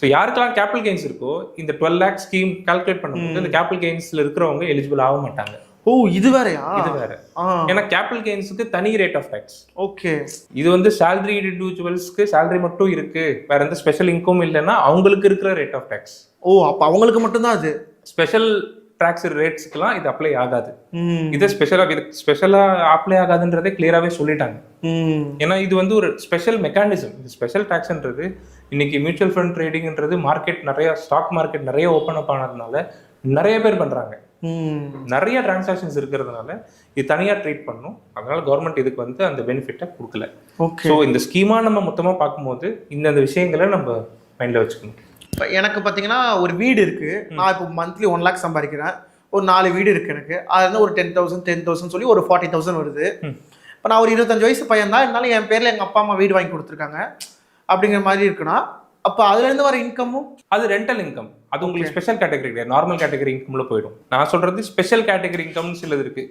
So யாருக்கெல்லாம் capital gains இருக்கோ இந்த டுவெல் லேக் ஸ்கீம் கால்குலேட் பண்ணும்போது இந்த கேபிட்டல் கெயின்ஸ்ல இருக்கிறவங்க எலிஜிபிள் ஆக மாட்டாங்க. ஓ இது வேறயா? இது வேற. ஏன்னா கேபிட்டல் கெயின்ஸுக்கு தனி ரேட் ஆஃப் டேக்ஸ் ஓகே. இது வந்து சேலரி இண்டிவிஜுவல்ஸ்க்கு சேலரி மட்டும் இருக்கு. வேற எந்த ஸ்பெஷல் இன்கம் இல்லைன்னா அவங்களுக்கு இருக்கிற ரேட் ஆஃப் டேக்ஸ் ஓ அப்ப அவங்களுக்கு மட்டும்தான் அது? ஸ்பெஷல் டாக்ஸ் ரேட்ஸ்க்குலாம் இது அப்ளை ஆகாது. இது ஸ்பெஷலாக இது ஸ்பெஷலாக அப்ளை ஆகாதுன்றதே கிளியராகவே சொல்லிட்டாங்க. ஏன்னா இது வந்து ஒரு ஸ்பெஷல் மெக்கானிசம் இது ஸ்பெஷல் டாக்ஸ்ன்றது இன்னைக்கு மியூச்சுவல் ஃபண்ட் ட்ரேடிங்ன்றது மார்க்கெட் நிறைய ஸ்டாக் மார்க்கெட் நிறைய ஓப்பன் அப் ஆனதுனால நிறைய பேர் பண்றாங்க. நிறைய டிரான்சாக்ஷன்ஸ் இருக்கிறதுனால இது தனியா ட்ரீட் பண்ணும். அதனால கவர்மெண்ட் இதுக்கு வந்து அந்த பெனிஃபிட்டை கொடுக்கல. ஸோ இந்த ஸ்கீமா நம்ம மொத்தமா பார்க்கும்போது இந்தந்த விஷயங்களை நம்ம மைண்ட்ல வச்சுக்கணும். இப்போ எனக்கு பார்த்தீங்கன்னா ஒரு வீடு இருக்கு. நான் இப்போ மந்த்லி ஒன் லேக் சம்பாதிக்கிறேன். ஒரு நாலு வீடு இருக்கு எனக்கு. அது வந்து ஒரு டென் தௌசண்ட் டென் தௌசண்ட் சொல்லி ஒரு ஃபார்ட்டி தௌசண்ட் வருது. இப்போ நான் ஒரு இருபத்தஞ்சு வயசு பையன் தான். இருந்தாலும் என் பேர்ல எங்க அப்பா அம்மா வீடு வாங்கி கொடுத்துருக்காங்க. அப்படிங்கிற மாதிரி இருக்குன்னா அப்போ அதுல இருந்து வர இன்கமும் அது ரெண்டல் இன்கம் அது உங்களுக்கு ஸ்பெஷல் கேட்டகரி கிடையாது. நார்மல் கேட்டகரி இன்கம்ல போயிடும். நான் சொல்றது ஸ்பெஷல் கேட்டகரி இன்கம்னு சிலது இருக்கு.